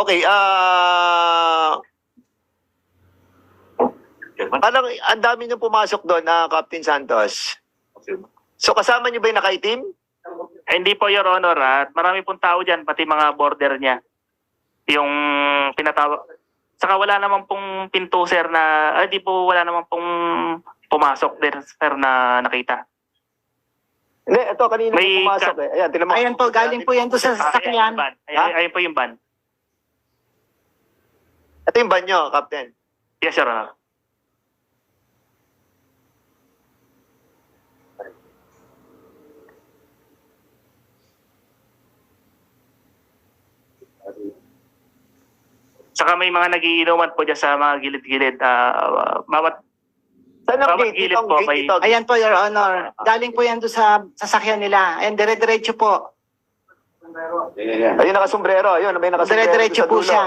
Okay, ah... parang ang dami nyo pumasok doon na Captain Santos. So kasama nyo ba yung nakaitim? Eh, hindi po, Your Honor. At marami pong tao dyan, pati mga border niya. Yung pinatawag. Saka wala naman pong pinto, sir, na... Ay, di po wala naman pong pumasok din, sir, na nakita. Hindi, ito kanina May pumasok eh. Ayan, tinan mo. Ayan po, galing po yan doon sa Ah, ayan sasakyan. yung van. Ay, Ha? ay- ayun po yung van. Ito yung van nyo, Captain. Yes, Your Honor. Saka may mga nagiinuman po dyan sa mga gilid-gilid. Ah, bawat Saan ang Bawat gate? gilid Itong po, gate may- ito. Ayan po, Your Honor. Galing po yan doon sa sasakyan nila. Ayan, dire-diretso po. Ayun, nakasombrero. Ayun, may nakasombrero. Dire-diretso sa po dulo. siya.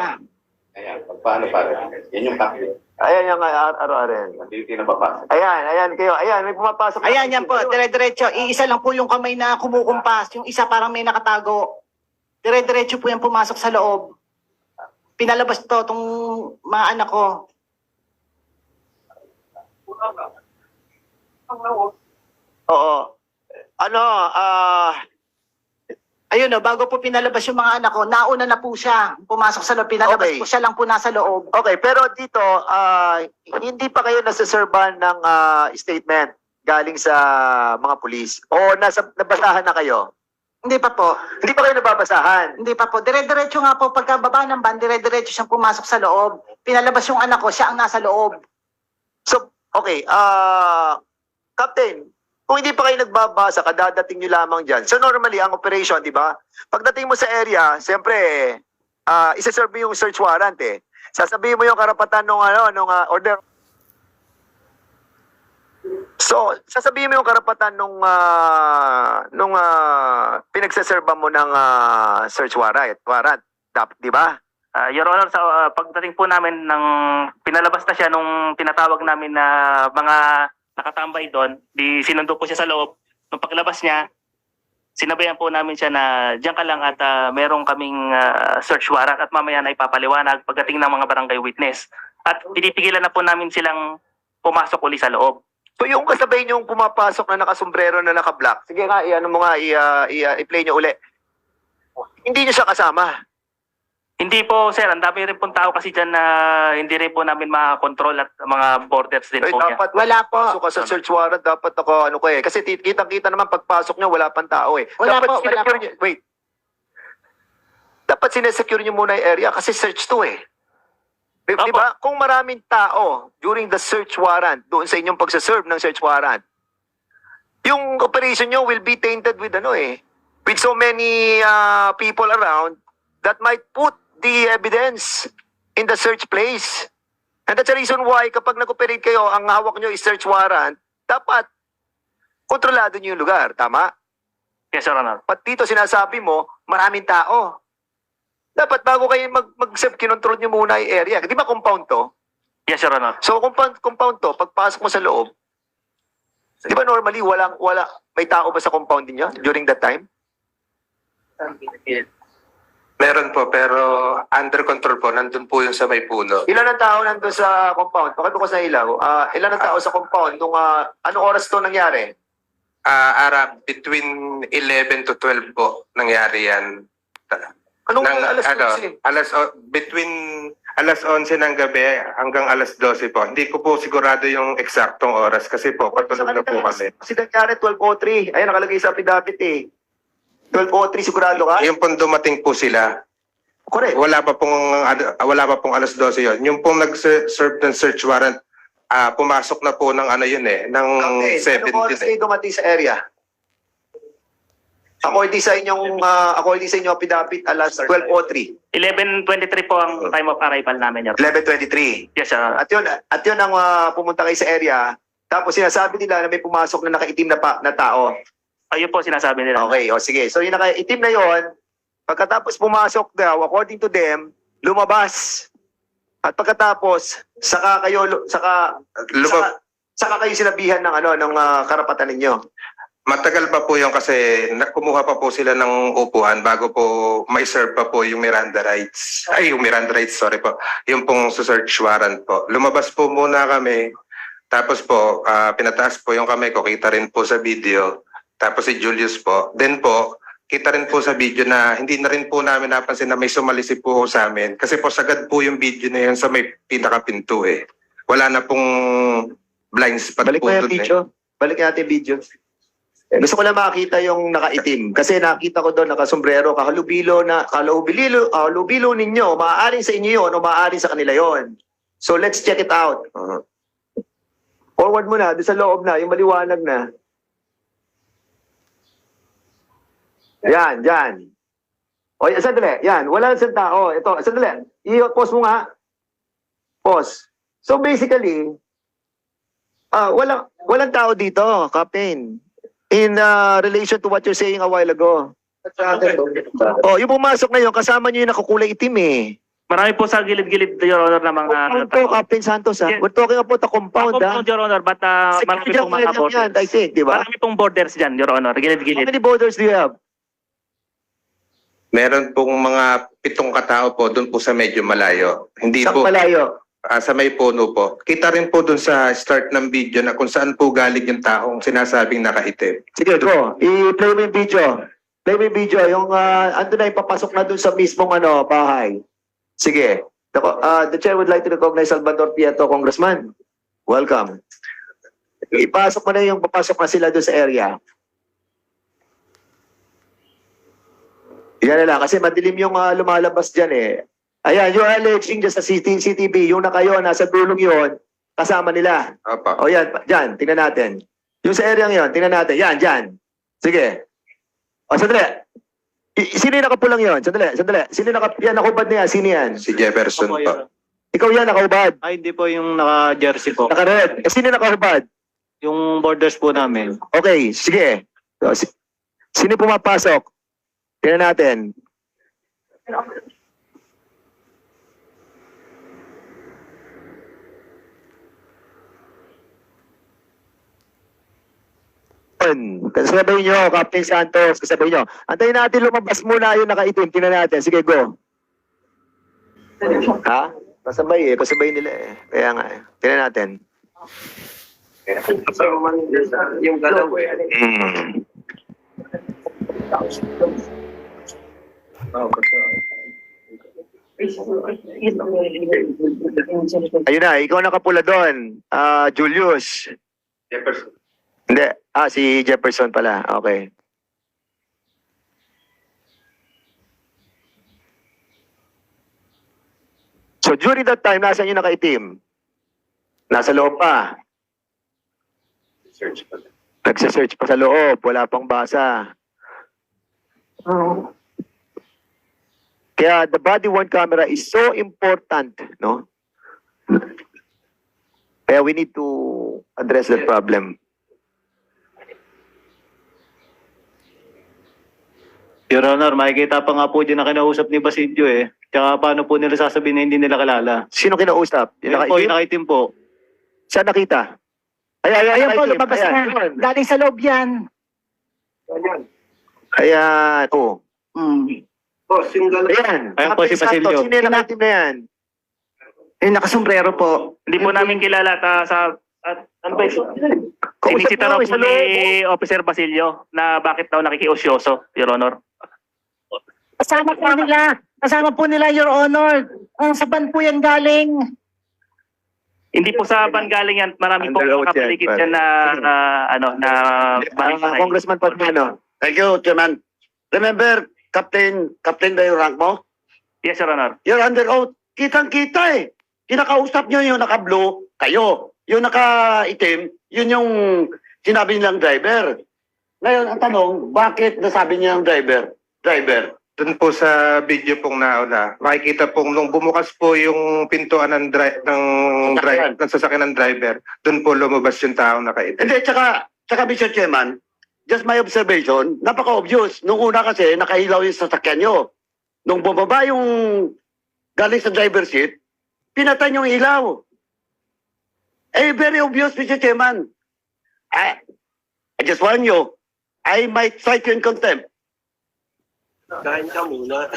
Ayan, paano pare? Yan yung cockpit. Ayan yung uh, araw-arin. Hindi na papasok. Ayan, ayan kayo. Ayan, may pumapasok. Ayan, yan po, dire-diretso. Iisa lang po yung kamay na kumukumpas. Yung isa parang may nakatago. Dire-diretso po yan pumasok sa loob. Pinalabas to, tong mga anak ko. Oo. Ano, ah... Ayun o, bago po pinalabas yung mga anak ko, nauna na po siya. Pumasok sa loob, pinalabas Okay. po siya lang po nasa loob. Okay, pero dito, ah, hindi pa kayo nasaserban ng ah, statement galing sa mga pulis? O nasa, nabasahan na kayo? Hindi pa po. Hindi pa kayo nababasahan? Hindi pa po. Dire-diretso nga po, pagkababa ng van, dire-diretso siyang pumasok sa loob. Pinalabas yung anak ko, siya ang nasa loob. So, okay, ah, Captain, kung hindi pa kayo nagbabasa, kadadating nyo lamang dyan. So normally, ang operation, di ba? Pagdating mo sa area, siyempre, ah, isa-serve yung search warrant eh. Sasabihin mo yung karapatan ng ano, nung ah, order. So, sasabihin mo yung karapatan nung ah, nung uh, pinagsaserba mo ng ah, search warrant, warrant. Dapat, di ba? Ah, Your Honor, sa ah, pagdating po namin ng pinalabas na siya nung tinatawag namin na mga nakatambay doon, di sinundo po siya sa loob. Nung paglabas niya, sinabayan po namin siya na diyan ka lang at ah, merong kaming ah, search warrant at mamaya na ipapaliwanag pagdating ng mga barangay witness. At pinipigilan na po namin silang pumasok uli sa loob. So yung kasabay niyong pumapasok na nakasombrero na naka-black, sige nga, i-ano mo nga, i- ah, i- niyo uli. Hindi niyo siya kasama. Hindi po, sir. Ang dami rin pong tao kasi dyan na hindi rin po namin makakontrol at mga borders din Ay, po niya. dapat Wala po. pasok ka sa search warrant, dapat ako, ano ko eh. Kasi ti- kitang-kita naman pagpasok niyo, wala pang tao eh. Wala dapat po, wala sinecure po. niyo, wait. Dapat sinesecure niyo muna yung area kasi search to eh. Di, di ba? Kung maraming tao during the search warrant, doon sa inyong pagsaserve ng search warrant, yung operation nyo will be tainted with ano eh, with so many uh, people around that might put the evidence in the search place. And that's the reason why kapag nag-operate kayo, ang hawak nyo is search warrant, dapat kontrolado nyo yung lugar. Tama? Yes, Your Honor. Pat dito sinasabi mo, maraming tao. Dapat bago kayo mag, mag-serve, kinontrol nyo muna yung area. Di ba compound to? Yes, Your Honor. So compound, compound to, pagpasok mo sa loob, di ba normally walang, wala, may tao ba sa compound niyo during that time? Meron po, pero under control po. Nandun po yung sa may puno. Ilan ang tao nandun sa compound? Pakibukas na ilaw. Ah, ilan ang tao sa compound? Nung, ah, anong oras to nangyari? Ah, ara, between 11 to 12 po nangyari yan. Anong Nang- alas ano, 12? alas, o- between alas 11 ng gabi hanggang alas 12 po. Hindi ko po sigurado yung eksaktong oras kasi po patulog na po kami. Kasi nangyari 12.03. Ayan, nakalagay sa affidavit eh. 12.03 sigurado ka? Yung pong dumating po sila, Correct. wala pa pong ad- wala pa pong alas 12 yon. Yung pong nag-serve ng search warrant, ah pumasok na po ng ano yun eh, ng Captain, anong oras 17 eh. kayo dumating sa area? According sa inyong, uh, according sa inyong affidavit, alas 12.03. 11.23 po ang time of arrival namin, Your Honor. 11.23. Yes, Your Honor. At yun, at yun ang ah, pumunta kayo sa area. Tapos sinasabi nila na may pumasok na nakaitim na, pa, na tao. Ayun po sinasabi nila. Okay, o sige. So yung nakaitim na yon, pagkatapos pumasok daw, according to them, lumabas. At pagkatapos, saka kayo, saka, Lumab- saka, saka kayo sinabihan ng ano, ng ah, karapatan ninyo. Matagal pa po yung kasi nakumuha pa po sila ng upuan bago po may serve pa po yung Miranda rights. Ay, yung Miranda rights, sorry po. Yung pong search warrant po. Lumabas po muna kami. Tapos po, ah, pinataas po yung kamay ko. Kita rin po sa video. Tapos si Julius po. Then po, kita rin po sa video na hindi na rin po namin napansin na may sumalisi po sa amin. Kasi po sagad po yung video na yun sa may pinakapinto eh. Wala na pong blind spot Balik po dun eh. video. Balik natin video. Eh, gusto ko lang makita yung nakaitim. Kasi nakita ko doon nakasombrero, kahalubilo na, kahalubilo, kahalubilo ninyo. Maaaring sa inyo yun o maaaring sa kanila yon. So let's check it out. Uh-huh. Forward mo na, doon sa loob na, yung maliwanag na. Yan, yan. O, y- sandali. Yan, wala sa tao. Ito, sandali. I-pause mo nga. Pause. So basically, ah walang, walang tao dito, Captain. In uh, relation to what you're saying a while ago. Oh, yung pumasok na yun, kasama niyo yung nakukulay itim eh. Marami po sa gilid-gilid, Your Honor, na mga... Compound po, Captain Santos ha. Yes. We're talking about the compound ha. Compound, Your Honor, but uh, marami pong mga borders. yan, I think, di ba? Marami pong borders dyan, Your Honor, How gilid-gilid. many borders do you have? Meron pong mga pitong katao po doon po sa medyo malayo. Hindi Sa po malayo. ah, sa may puno po. Kita rin po doon sa start ng video na kung saan po galing yung taong sinasabing nakaitim. Sige, go. I-play mo yung video. Play mo yung video. Yung uh, ando na ipapasok na dun sa mismong ano, bahay. Sige. Uh, the chair would like to recognize Salvador Prieto, Congressman. Welcome. Ipasok mo na yung papasok na sila dun sa area. Yan na lang. Kasi madilim yung ah, lumalabas dyan eh. Ayan, you're alleging just sa CT, CTV. Yung na kayo, nasa dulong yon kasama nila. Opo. O yan, dyan, tingnan natin. Yung sa area yon, tingnan natin. Yan, dyan. Sige. O, sandali. I- sino yung nakapulang yon? Sandali, sandali. Sino yung naka, yan, nakubad na yan? Sino yan? Si Jefferson Opo, po. Ikaw yan, nakaubad. Ay, hindi po yung naka-jersey po. Naka-red. Eh, sino yung nakahubad? Yung borders po namin. Okay, sige. So, si- sino yung pumapasok? Tingnan natin. Yun. Kasabay nyo, Captain Santos, kasabay nyo. Antayin natin lumabas muna yung nakaitim. Tingnan natin. Sige, go. Ha? Pasabay eh. Pasabay nila eh. Kaya nga eh. Tingnan natin. Yung galaw eh. Mm. Ayun na, ikaw nakapula doon. Ah, Julius. Jefferson. Hindi. Ah, si Jefferson pala. Okay. So during that time, nasa yung nakaitim? Nasa loob pa. Search pa. Nagsa-search pa sa loob. Wala pang basa. Kaya the body worn camera is so important, no? Kaya we need to address that problem. Your Honor, makikita pa nga po dyan na kinausap ni Basilio eh. Tsaka paano po nila sasabihin na hindi nila kilala? Sino kinausap? Yung Yung po, nakaitim? yung nakaitim po. Saan nakita? Ay, ay, ay, Ayan po, nakaitim. lumabas Ayan, na. Galing sa loob yan. Ayan, oh. Mm. Boss, yung galaw. Ayan. Ayan po si Basilio. Sino yung nakaitim na yan? Yung nakasombrero po. Hindi po namin kilala ta sa... At, ano ba ito? Sinisita raw po ni Officer Basilio na bakit daw nakikiusyoso, Your Honor. Kasama po nila. Kasama po nila, Your Honor. Ang saban po yan galing. Hindi po sa Bangaling yan, marami po nakapaligid dyan, dyan na, na, ano, na Ah, Congressman Pagmano. Thank you, Chairman. Remember, Captain, Captain na yung rank mo? Yes, Your Honor. You're under oath. Kitang-kita eh. Kinakausap nyo yung naka-blue, kayo. Yung naka-itim, yun yung sinabi nilang driver. Ngayon, ang tanong, bakit nasabi niya ng driver? Driver. Doon po sa video pong nauna, makikita pong nung bumukas po yung pintuan ng, dri- ng, Sasakyan. dri- ng sasakyan ng driver, doon po lumabas yung taong nakaitim. Hindi, tsaka, tsaka Mr. Chairman, just my observation, napaka-obvious. Nung una kasi, nakahilaw yung sasakyan nyo. Nung bumaba yung galing sa driver seat, pinatay yung ilaw. Eh, very obvious, Mr. Chairman. I, I just warn you, I might cite you in contempt. Kain ka muna.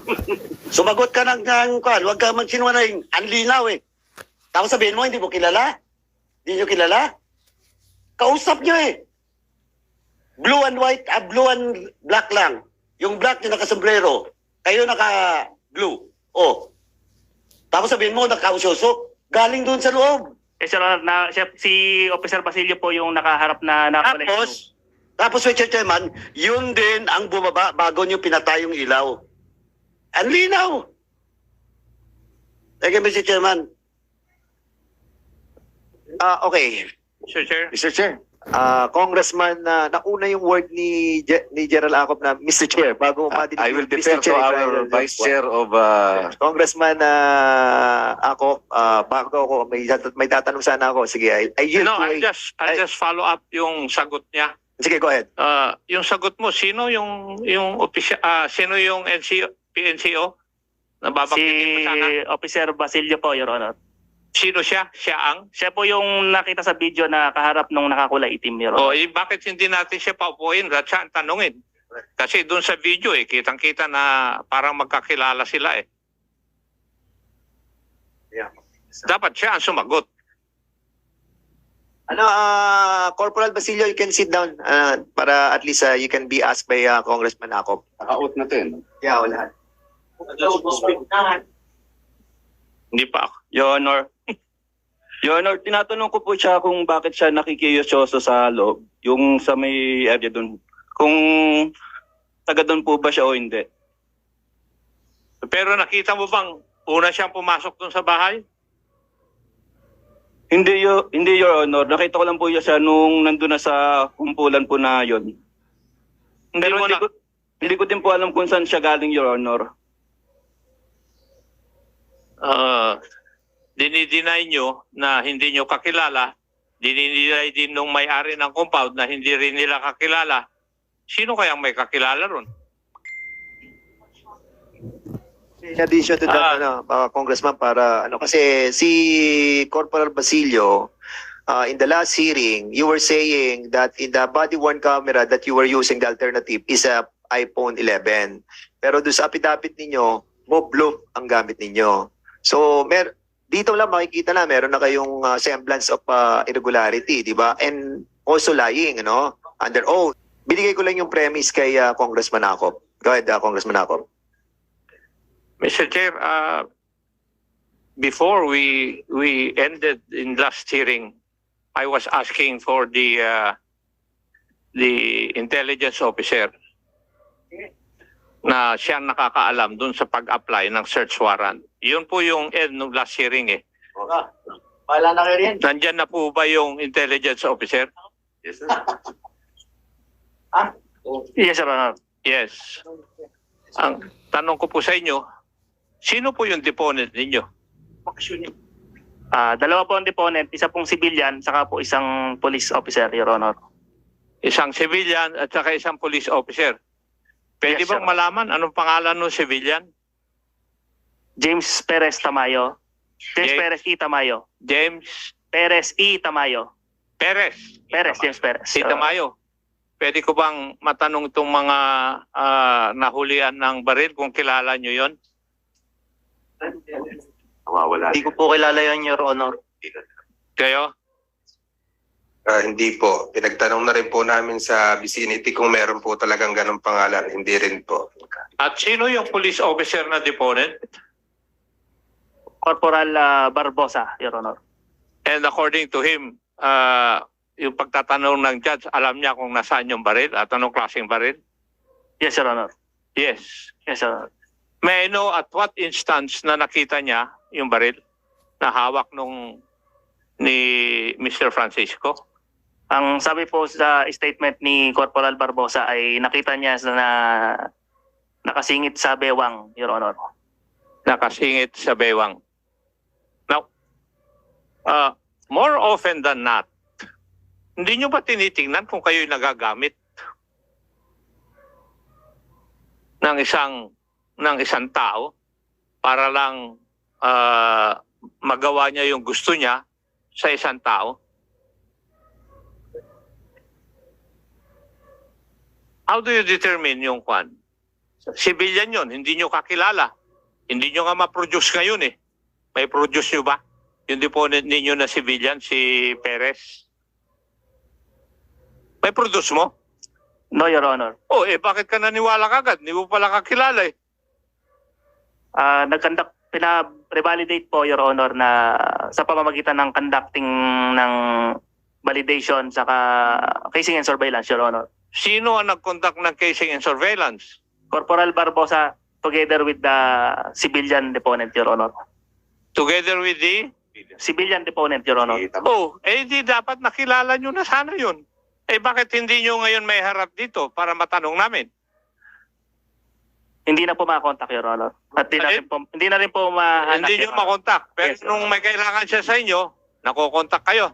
Sumagot ka ng, ng kwan, huwag ka magsinungaling. Ang linaw eh. Tapos sabihin mo, hindi mo kilala? Hindi nyo kilala? Kausap nyo eh. Blue and white, ah, blue and black lang. Yung black yung nakasombrero. Kayo naka-blue. Oh. Tapos sabihin mo, nakausyoso. Galing doon sa loob. Your Honor, na, siya, si Officer Basilio po yung nakaharap na nakulay. Tapos, tapos Mr. Chairman, yun din ang bumaba bago nyo pinatay yung ilaw. Ang linaw. Thank you, Mr. Chairman. Ah, okay. Sir Chair. Mr. Chair. Ah, Congressman, na nauna yung word ni Je- ni Gerald Acop na Mr. Chair bago madinig I will defer Mr. to Chair, our. Vice Chair of uh, Congressman uh, ako, ah, bago ako, may, may tatanong sana ako. Sige, I, I No, to I just I I- just follow up yung sagot niya. Sige, go ahead. Uh, yung sagot mo, sino yung yung opisya, ah, sino yung NCO, PNCO? Si Nababanggitin mo sana. Officer Basilio po, Your Honor. Sino siya? Siya ang? Siya po yung nakita sa video na kaharap nung nakakulay itim, Your O Honor. eh, bakit hindi natin siya paupuin? At siya ang tanungin. Kasi doon sa video eh, kitang-kita na parang magkakilala sila eh. Dapat siya ang sumagot. Ano, ah, Corporal Basilio, you can sit down ah, para at least ah, you can be asked by ah, Congressman Acop. naka-out natin. Yeah, wala. Hindi pa ako. Your Honor. Your Honor, tinatanong ko po siya kung bakit siya nakikiyosyoso sa loob, yung sa may area doon. Kung taga doon po ba siya o hindi. Pero nakita mo bang una siyang pumasok doon sa bahay? Hindi, yo, hindi Your Honor. Nakita ko lang po siya nung nandun na sa kumpulan po na yon. Hindi Pero mo hindi na, ko, hindi ko din po alam kung saan siya galing, Your Honor. uh, dinideny nyo na hindi nyo kakilala, dinideny din nung may-ari ng compound na hindi rin nila kakilala, sino kayang may kakilala ron? In addition to that, Ah. ano, ah, Congressman, para ano kasi si Corporal Basilio, uh, in the last hearing, you were saying that in the body worn camera that you were using the alternative is a iPhone 11. Pero doon sa affidavit ninyo, Moblo ang gamit ninyo. So, mer dito lang makikita na meron na kayong ah, semblance of ah, irregularity, di ba? And also lying, ano, under oath. Binigay ko lang yung premise kay ah, Congressman Acop. Go ahead, ah, Congressman Acop. Mr. Chair, uh, before we we ended in last hearing, I was asking for the uh, the intelligence officer na siya nakakaalam dun sa pag-apply ng search warrant. Yun po yung end ng last hearing eh. Wala na kayo rin. Nandyan na po ba yung intelligence officer? Yes, Your Honor. Yes. Ang tanong ko po sa inyo, sino po yung deponent ninyo? Ah, dalawa po ang deponent, isa pong civilian, saka po isang police officer, Your Honor. Isang civilian at saka isang police officer. Pwede Yes, bang sir. malaman anong pangalan ng civilian? James Perez Tamayo. James James- Perez E. Tamayo. James Perez E. Tamayo. Perez. Perez, James Perez. Si Tamayo. Pwede ko bang matanong itong mga ah, nahulian ng baril kung kilala nyo yon? Nawawala. Hindi ko po kilala yon Your Honor. Kayo? Ah, hindi po. Pinagtanong na rin po namin sa vicinity kung meron po talagang ganong pangalan. Hindi rin po. At sino yung police officer na deponent? Corporal ah, Barbosa, Your Honor. And according to him, ah, yung pagtatanong ng judge, alam niya kung nasaan yung baril at anong klaseng baril? Yes, Your Honor. Yes. Yes, Your Honor. May I know at what instance na nakita niya yung baril na hawak nung ni Mr. Francisco? Ang sabi po sa statement ni Corporal Barbosa ay nakita niya na nakasingit sa bewang, Your Honor. Nakasingit sa bewang. Uh, more often than not, hindi nyo ba tinitingnan kung kayo'y nagagamit ng isang ng isang tao para lang uh, magawa niya yung gusto niya sa isang tao? How do you determine yung kwan? Civilian yun, hindi nyo kakilala. Hindi nyo nga ma-produce ngayon eh. May produce nyo ba? Yung deponent ninyo na civilian, si Perez? May produce mo? No, Your Honor. Oh, eh bakit ka naniwala kagad? Hindi mo pala kakilala eh. Ah, nag-conduct, pina-revalidate po, Your Honor, na sa pamamagitan ng conducting ng validation saka casing and surveillance, Your Honor. Sino ang nag-conduct ng casing and surveillance? Corporal Barbosa together with the civilian deponent, Your Honor. Together with the... Civilian deponent, Your Honor. Oh, eh di dapat nakilala nyo na sana yun. Eh bakit hindi nyo ngayon may harap dito para matanong namin? Hindi na po makakontak, Your Honor. At hindi na rin po, hindi na rin po mahanap. hindi nyo makontak. Pero Yes, nung may kailangan siya sa inyo, nakokontak kayo.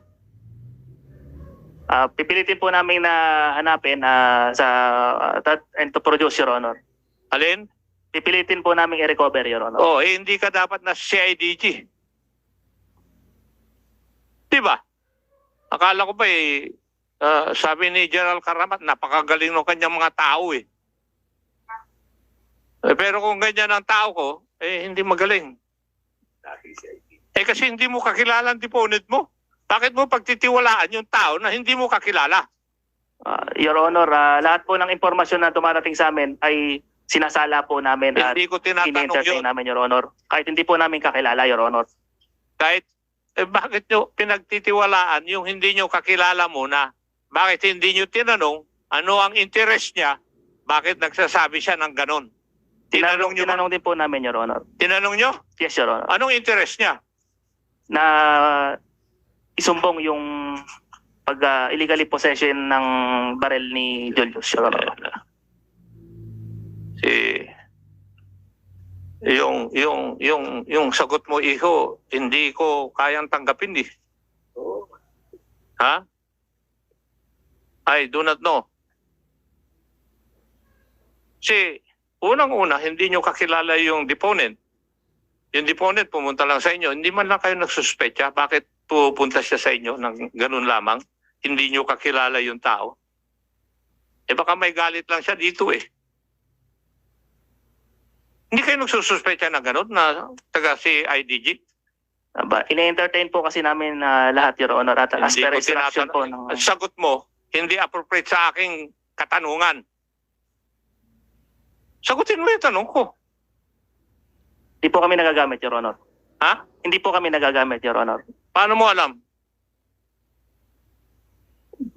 Ah, pipilitin po namin na hanapin ah, sa ah, that, and to produce, Your Honor. Alin? Pipilitin po namin i-recover, Your Honor. Oh, eh, hindi ka dapat na CIDG. Di ba? Akala ko ba eh, ah, sabi ni General Karamat, napakagaling ng kanyang mga tao eh. Eh, Pero kung ganyan ang tao ko, eh hindi magaling. Eh kasi hindi mo kakilala ang deponent mo. Bakit mo pagtitiwalaan yung tao na hindi mo kakilala? Ah, Your Honor, ah, lahat po ng impormasyon na dumarating sa amin ay sinasala po namin at Hindi ko tinatanong yun. namin, Your Honor. Kahit hindi po namin kakilala, Your Honor. Kahit, eh, bakit nyo pinagtitiwalaan yung hindi nyo kakilala muna? Bakit hindi nyo tinanong ano ang interest niya? Bakit nagsasabi siya ng ganon? Tinanong nyo ba? Tinanong din po namin, Your Honor. Tinanong nyo? Yes, Your Honor. Anong interest niya? Na isumbong yung pag ah, illegally possession ng barel ni Julius, Your Honor. Yung yung yung yung sagot mo iho hindi ko kayang tanggapin eh. Ha? I do not know. Si unang-una hindi nyo kakilala yung deponent. Yung deponent pumunta lang sa inyo, hindi man lang kayo nagsuspetya bakit pupunta siya sa inyo ng ganun lamang. Hindi nyo kakilala yung tao. Eh baka may galit lang siya dito eh. Hindi kayo nagsususpecha na gano'n na taga si IDG? Aba, ine-entertain po kasi namin na lahat, Your Honor, at as Hindi per ko instruction po ng... Sagot mo, hindi appropriate sa aking katanungan. Sagutin mo yung tanong ko. Hindi po kami nagagamit, Your Honor. Ha? Hindi po kami nagagamit, Your Honor. Paano mo alam?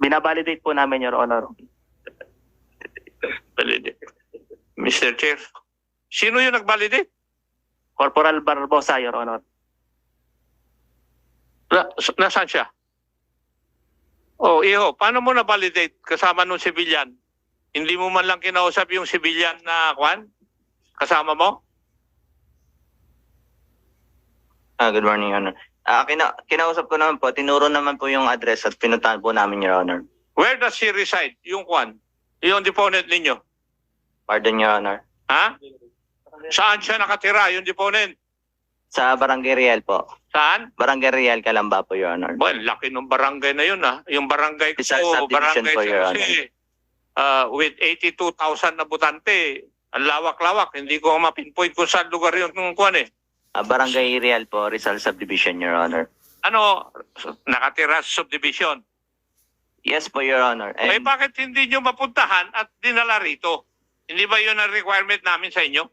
Binabalidate po namin, Your Honor. Mr. Chair, sino yung nag-validate? Corporal Barbosa, Your Honor. Na, nasaan siya? Oh, iho, paano mo na-validate kasama nung civilian? Hindi mo man lang kinausap yung civilian na kwan? Kasama mo? Ah, good morning, Your Honor. Ah, kina kinausap ko naman po, tinuro naman po yung address at pinuntahan po namin, Your Honor. Where does he reside? Yung kwan? Yung deponent ninyo? Pardon, Your Honor. Ha? Saan siya nakatira, yung deponent? Sa Barangay Real po. Saan? Barangay Real, Calamba po, Your Honor. Well, laki ng barangay na yun ah. Yung barangay ko, subdivision barangay po, Your kasi, uh, with 82,000 na butante, ang lawak-lawak. Hindi ko mapinpoint kung saan lugar yung yung kwan eh. Ah, Barangay Real po, Rizal Subdivision, Your Honor. Ano, nakatira sa subdivision. Yes po, Your Honor. Eh And, bakit hindi nyo mapuntahan at dinala rito? Hindi ba yun ang requirement namin sa inyo?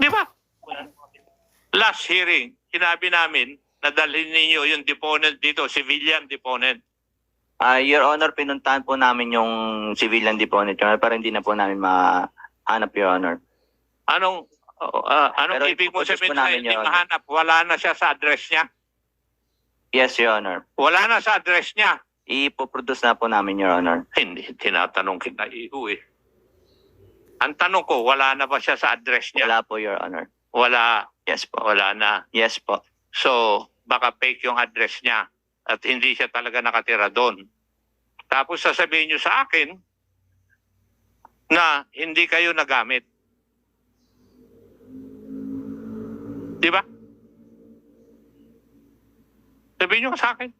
Di ba? Last hearing, sinabi namin na dalhin ninyo yung deponent dito, civilian deponent. ah, Your Honor, pinuntahan po namin yung civilian deponent, Your Honor, pero hindi na po namin mahanap, Your Honor. Anong uh, anong Pero ibig mo sabihin po na namin, hindi Your Honor. mahanap? Wala na siya sa address niya? Yes, Your Honor. Wala na sa address niya? Ipoproduce na po namin, Your Honor. Hindi, tinatanong kita iho eh. Ang tanong ko, wala na ba siya sa address niya? Wala po, Your Honor. Wala. Yes po. Wala na. Yes po. So, baka fake yung address niya at hindi siya talaga nakatira doon. Tapos sasabihin niyo sa akin na hindi kayo nagamit. Di ba? Sabihin niyo sa akin.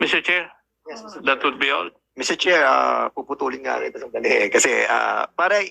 Mr. Chair, yes, Mr. Chair. that would be all. Mr. Chair, ah, puputulin nga kita sandali eh. Kasi ah, para